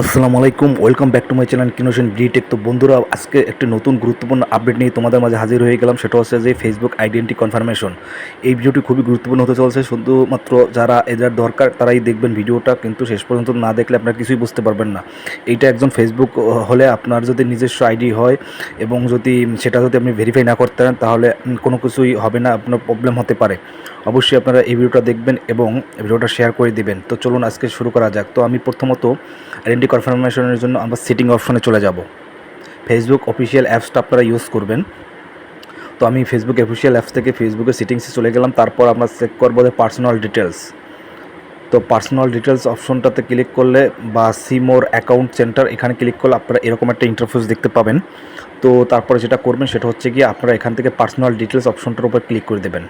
আসসালামু আলাইকুম welcome back to my channel কিনোশন ডিটেক তো বন্ধুরা, আজকে একটি নতুন গুরুত্বপূর্ণ আপডেট নিয়ে তোমাদের মাঝে হাজির হয়ে গেলাম। সেটা হচ্ছে যে ফেসবুক আইডেন্টি কনফার্মেশন এই ভিডিওটি খুবই গুরুত্বপূর্ণ হতে চলছে। শুধুমাত্র যারা এদের দরকার, তারাই দেখবেন ভিডিওটা, কিন্তু শেষ পর্যন্ত না দেখলে আপনারা কিছুই বুঝতে পারবেন না। এইটা একজন ফেসবুক হলে আপনার যদি নিজস্ব আইডি হয় এবং যদি সেটা যদি আপনি ভেরিফাই না করতে পারেন, তাহলে কোনো কিছুই হবে না, আপনার প্রবলেম হতে পারে। অবশ্যই আপনারা এই ভিডিওটা দেখবেন এবং ভিডিওটা শেয়ার করে দিবেন। তো চলুন আজকে শুরু করা যাক। তো আমি প্রথমত আইডেন্টি কনফার্মেশনের জন্য আমরা সিটিং অপশনে চলে যাব। ফেসবুক অফিসিয়াল অ্যাপসটা আপনারা ইউজ করবেন। তো আমি ফেসবুক অফিসিয়াল অ্যাপস থেকে ফেসবুকের সেটিংসে চলে গেলাম। তারপর আমরা চেক করব যে পার্সোনাল ডিটেলস তো পার্সোনাল ডিটেলস অপশনটাতে ক্লিক করলে বা সিমোর অ্যাকাউন্ট সেন্টার এখানে ক্লিক করলে আপনারা এরকম একটা ইন্টারফেস দেখতে পাবেন। তো তারপরে যেটা করবেন সেটা হচ্ছে গিয়ে আপনারা এখান থেকে পার্সোনাল ডিটেলস অপশনটার উপর ক্লিক করে দেবেন।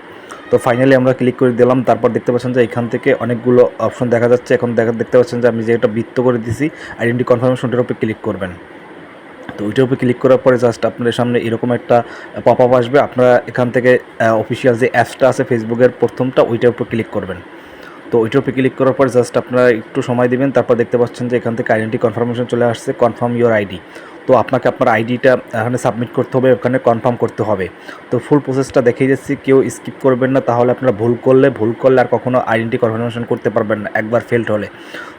তো ফাইনালি আমরা ক্লিক করে দিলাম, তারপর দেখতে পাচ্ছেন যে এখান থেকে অনেকগুলো অপশন দেখা যাচ্ছে। এখন দেখা, দেখতে পাচ্ছেন যে আমি যে একটা বৃত্ত করে দিছি আইডেন্টি কনফার্মেশনটার উপরে ক্লিক করবেন। তো ওইটার উপরে ক্লিক করার পরে জাস্ট আপনাদের সামনে এরকম একটা পপ আপ আসবে। আপনারা এখান থেকে অফিসিয়াল যে অ্যাপসটা আছে ফেসবুকের প্রথমটা, ওইটার উপর ক্লিক করবেন। তো ওইটার উপরে ক্লিক করার পর জাস্ট আপনারা একটু সময় দিবেন, তারপর দেখতে পাচ্ছেন যে এখান থেকে আইডেন্টি কনফার্মেশন চলে আসছে কনফার্ম ইউর আইডি তো আপনাকে আপনার আইডিটা এখানে সাবমিট করতে হবে, ওখানে কনফার্ম করতে হবে। তো ফুল প্রসেসটা দেখিয়ে যাচ্ছি কেউ স্কিপ করবেন না, তাহলে আপনারা ভুল করলে ভুল করলে আর কখনো আইডেন্টি কনফার্মেশন করতে পারবেন না, একবার ফেল্ড হলে।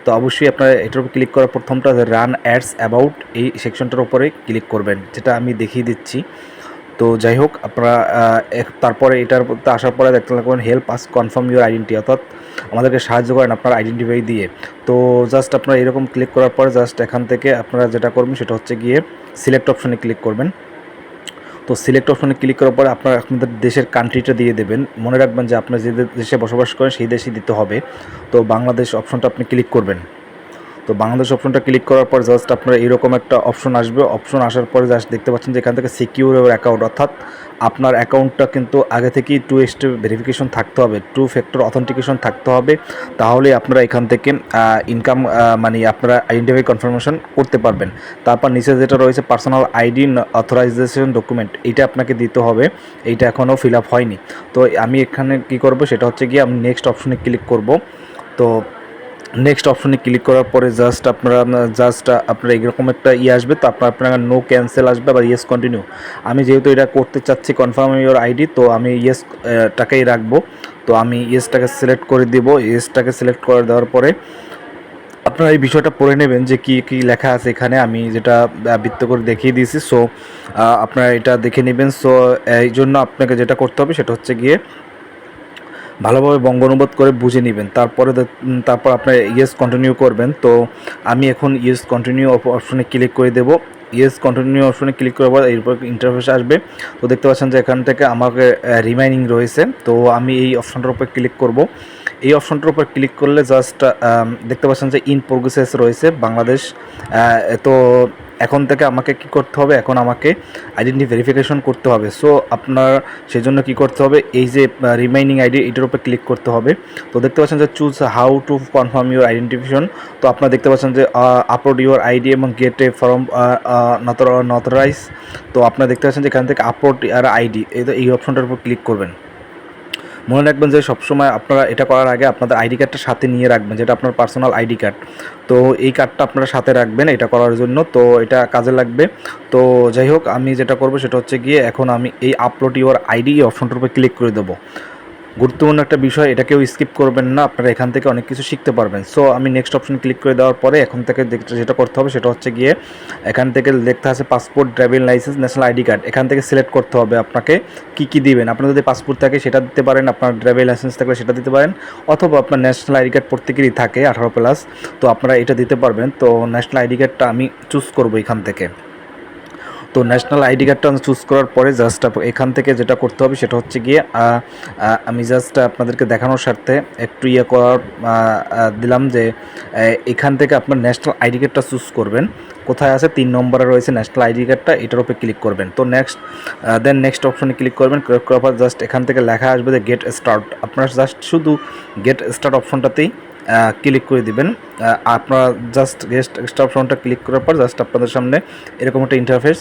তো অবশ্যই আপনারা এটার উপর ক্লিক করার প্রথমটা রান অ্যাডস অ্যাবাউট এই সেকশনটার উপরে ক্লিক করবেন, যেটা আমি দেখিয়ে দিচ্ছি। তো যাই হোক, আপনারা তারপরে এটার আসার পরে দেখতে লাগবেন help us confirm your identity অর্থাৎ আমাদেরকে সাহায্য করেন আপনার আইডেন্টিফাই দিয়ে। তো জাস্ট আপনারা এরকম ক্লিক করার পর জাস্ট এখান থেকে আপনারা যেটা করবেন, সেটা হচ্ছে গিয়ে সিলেক্ট অপশনে ক্লিক করবেন। তো সিলেক্ট অপশনে ক্লিক করার পরে আপনারা আপনাদের দেশের কান্ট্রিটা দিয়ে দেবেন। মনে রাখবেন যে আপনার যে দেশে বসবাস করেন, সেই দেশেই দিতে হবে। তো বাংলাদেশ অপশনটা আপনি ক্লিক করবেন। তো বাংলাদেশ অপশনটা ক্লিক করার পর জাস্ট আপনার এরকম একটা অপশন আসবে। অপশন আসার পরে জাস্ট দেখতে পাচ্ছেন যে এখান থেকে সিকিউর অ্যাকাউন্ট অর্থাৎ আপনার অ্যাকাউন্টটা কিন্তু আগে থেকেই টু স্টেপ ভেরিফিকেশন থাকতে হবে টু ফ্যাক্টর অথেন্টিকেশন থাকতে হবে। তাহলে আপনারা এখান থেকে ইনকাম মানে আপনারা আইডেন্টিফাই কনফার্মেশন করতে পারবেন। তারপর নিচে যেটা রয়েছে পার্সোনাল আইডি অথরাইজেশন ডকুমেন্ট এইটা আপনাকে দিতে হবে। এইটা এখনও ফিল আপ হয়নি। তো আমি এখানে কি করব, সেটা হচ্ছে গিয়ে আমি নেক্সট অপশনে ক্লিক করব। তো নেক্সট অপশনে ক্লিক করার পরে জাস্ট আপনারা জাস্ট আপনার এরকম একটা ইয়ে আসবে, তো আপনার আপনার নো ক্যান্সেল আসবে আবার ইয়েস কন্টিনিউ আমি যেহেতু এটা করতে চাচ্ছি কনফার্ম ইউর আইডি তো আমি ইয়েস টাকাই রাখব। তো আমি ইয়েসটাকে সিলেক্ট করে দিব। ইয়েসটাকে সিলেক্ট করে দেওয়ার পরে আপনারা এই বিষয়টা পড়ে নেবেন যে কি কি লেখা আছে এখানে। আমি যেটা বৃত্ত করে দেখিয়ে দিয়েছি। সো আপনারা এটা দেখে নেবেন। সো এই জন্য আপনাকে যেটা করতে হবে সেটা হচ্ছে গিয়ে ভালোভাবে বঙ্গ অনুবাদ করে বুঝে নেবেন। তারপরে তারপর আপনার ইয়েস কন্টিনিউ করবেন। তো আমি এখন ইয়েস কন্টিনিউ অপশনে ক্লিক করে দেবো। ইয়েস কন্টিনিউ অপশনে ক্লিক করার পর এরপর ইন্টারফেস আসবে। তো দেখতে পাচ্ছেন যে এখান থেকে আমাকে রিমাইনিং রয়েছে। তো আমি এই অপশনটার উপর ক্লিক করব। এই অপশনটার উপর ক্লিক করলে জাস্ট দেখতে পাচ্ছেন যে ইন প্রোগ্রেসেস রয়েছে বাংলাদেশ। তো এখন থেকে আমাকে কি করতে হবে? এখন আমাকে আইডেন্টি ভেরিফিকেশন করতে হবে। সো আপনার সেজন্য কি করতে হবে? এই যে রিমাইনিং আইডি এটার উপর ক্লিক করতে হবে। তো দেখতে পাচ্ছেন যে choose how to confirm your identification তো আপনারা দেখতে পাচ্ছেন যে আপলোড ইউর আইডি এবং গেট এ ফর্ম নথরাইজ তো আপনারা দেখতে পাচ্ছেন যে, এখান থেকে আপলোড আর আইডি এই অপশনটার উপর ক্লিক করবেন। মনে রাখবেন যে সবসময় আপনারা এটা করার আগে আপনাদের আইডি কার্ডটা সাথে নিয়ে রাখবেন, যেটা আপনার পার্সোনাল আইডি কার্ড। তো এই কার্ডটা আপনারা সাথে রাখবেন এটা করার জন্য, তো এটা কাজে লাগবে। তো যাই হোক, আমি যেটা করব সেটা হচ্ছে গিয়ে এখন আমি এই আপলোড ইউর আইডি অপশনটার উপর ক্লিক করে দেবো। গুরুত্বপূর্ণ একটা বিষয় এটা কেউ স্কিপ করবেন না, আপনারা এখান থেকে অনেক কিছু শিখতে পারবেন। সো আমি নেক্সট অপশন ক্লিক করে দেওয়ার পরে এখন থেকে যেটা করতে হবে সেটা হচ্ছে গিয়ে এখান থেকে দেখতে আছে passport driving licence national ID card এখান থেকে সিলেক্ট করতে হবে আপনাকে কি কি দিবেন। আপনার যদি পাসপোর্ট থাকে সেটা দিতে পারেন, আপনার ড্রাইভিং লাইসেন্স থাকলে সেটা দিতে পারেন, অথবা আপনার ন্যাশনাল আইডি কার্ড প্রত্যেকেরই থাকে, আঠারো প্লাস তো আপনারা এটা দিতে পারবেন। তো ন্যাশনাল আইডি কার্ডটা আমি চুজ করব এখান থেকে। তো ন্যাশনাল আইডি কার্ডটা চুজ করার পরে জাস্ট এখান থেকে যেটা করতে হবে সেটা হচ্ছে গিয়ে আমি জাস্ট আপনাদেরকে দেখানোর স্বার্থে একটু ইয়ে করার দিলাম যে এখান থেকে আপনার ন্যাশনাল আইডি কার্ডটা চুজ করবেন। কোথায় আছে? তিন নম্বরে রয়েছে ন্যাশনাল আইডি কার্ডটা এটার উপরে ক্লিক করবেন। তো নেক্সট দেন নেক্সট অপশনে ক্লিক করবেন। ক্লিক করার পর জাস্ট এখান থেকে লেখা আসবে যে গেট স্টার্ট আপনার জাস্ট শুধু গেট স্টার্ট অপশনটাতেই ক্লিক করে দিবেন। আপনারা জাস্ট গেস্ট এক্সট্রা অপশনটা ক্লিক করার পর জাস্ট আপনাদের সামনে এরকম একটা ইন্টারফেস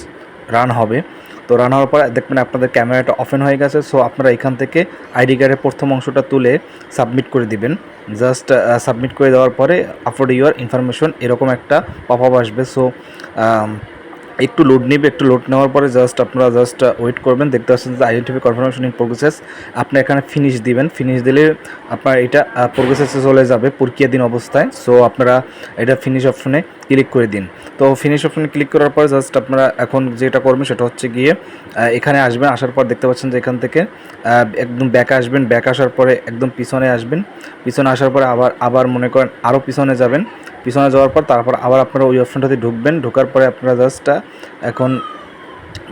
রান হবে। তো রান হওয়ার পর দেখবেন আপনাদের ক্যামেরাটা ওপেন হয়ে গেছে সো আপনারা এখান থেকে আইডি কার্ডের প্রথম অংশটা তুলে সাবমিট করে দিবেন। জাস্ট সাবমিট করে দেওয়ার পরে আপলোড ইউর ইনফরমেশন এরকম একটা পপ আপ আসবে সো একটু লোড নেবে, একটু লোড নেওয়ার পরে জাস্ট আপনারা জাস্ট ওয়েট করবেন। দেখতে পাচ্ছেন যে আইডেন্টিফাই কনফার্মেশন ইন প্রোগ্রেসেস আপনি এখানে ফিনিশ দিবেন। ফিনিশ দিলে আপনার এটা প্রোগ্রেসেসে চলে যাবে প্রক্রিয়াধীন অবস্থায়। সো আপনারা এটা ফিনিশ অপশনে ক্লিক করে দিন। তো ফিনিশ অপশনে ক্লিক করার পর জাস্ট আপনারা এখন যেটা করবেন সেটা হচ্ছে গিয়ে এখানে আসবেন, আসার পর দেখতে পাচ্ছেন যে এখান থেকে একদম ব্যাক আসবেন। ব্যাক আসার পরে একদম পিছনে আসবেন। পিছনে আসার পরে আবার আবার মনে করেন আরও পিছনে যাবেন। পিছনে যাওয়ার পর তারপর আবার আপনারা ওই অপশনটাতে ঢুকবেন। ঢোকার পরে আপনারা জাস্ট এখন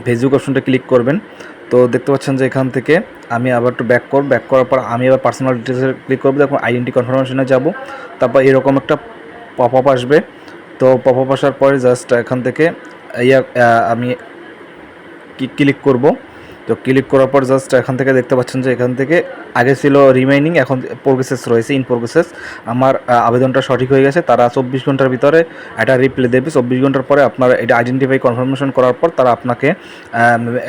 ফেসবুক অপশনটা ক্লিক করবেন। তো দেখতে পাচ্ছেন যে এখান থেকে আমি আবার একটু ব্যাক করব। ব্যাক করার পর আমি আবার পার্সোনাল ডিটেলসে ক্লিক করব। দেখুন আইডেন্টি কনফার্মেশনে যাব। তারপর এরকম একটা পপ আপ আসবে। তো পপ আসার পরে জাস্ট এখান থেকে ইয়া আমি ক্লিক করব। তো ক্লিক করার পর জাস্ট এখান থেকে দেখতে পাচ্ছেন যে এখান থেকে আগে ছিল রিমাইনিং এখন প্রোগ্রেসেস রয়েছে ইন প্রোগ্রেসেস আমার আবেদনটা সঠিক হয়ে গেছে। তারা চব্বিশ ঘণ্টার ভিতরে একটা রিপ্লে দেবে। চব্বিশ ঘণ্টার পরে আপনার এটা আইডেন্টিফাই কনফার্মেশন করার পর তারা আপনাকে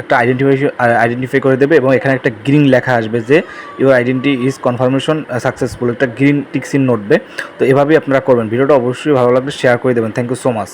একটা আইডেন্টিফাই আইডেন্টিফাই করে দেবে এবং এখানে একটা গ্রিন লেখা আসবে যে your identity is confirmation successful একটা গ্রিন টিক্সিন নোটবে তো এভাবেই আপনারা করবেন। ভিডিওটা অবশ্যই ভালো লাগলে শেয়ার করে দেবেন। Thank you so much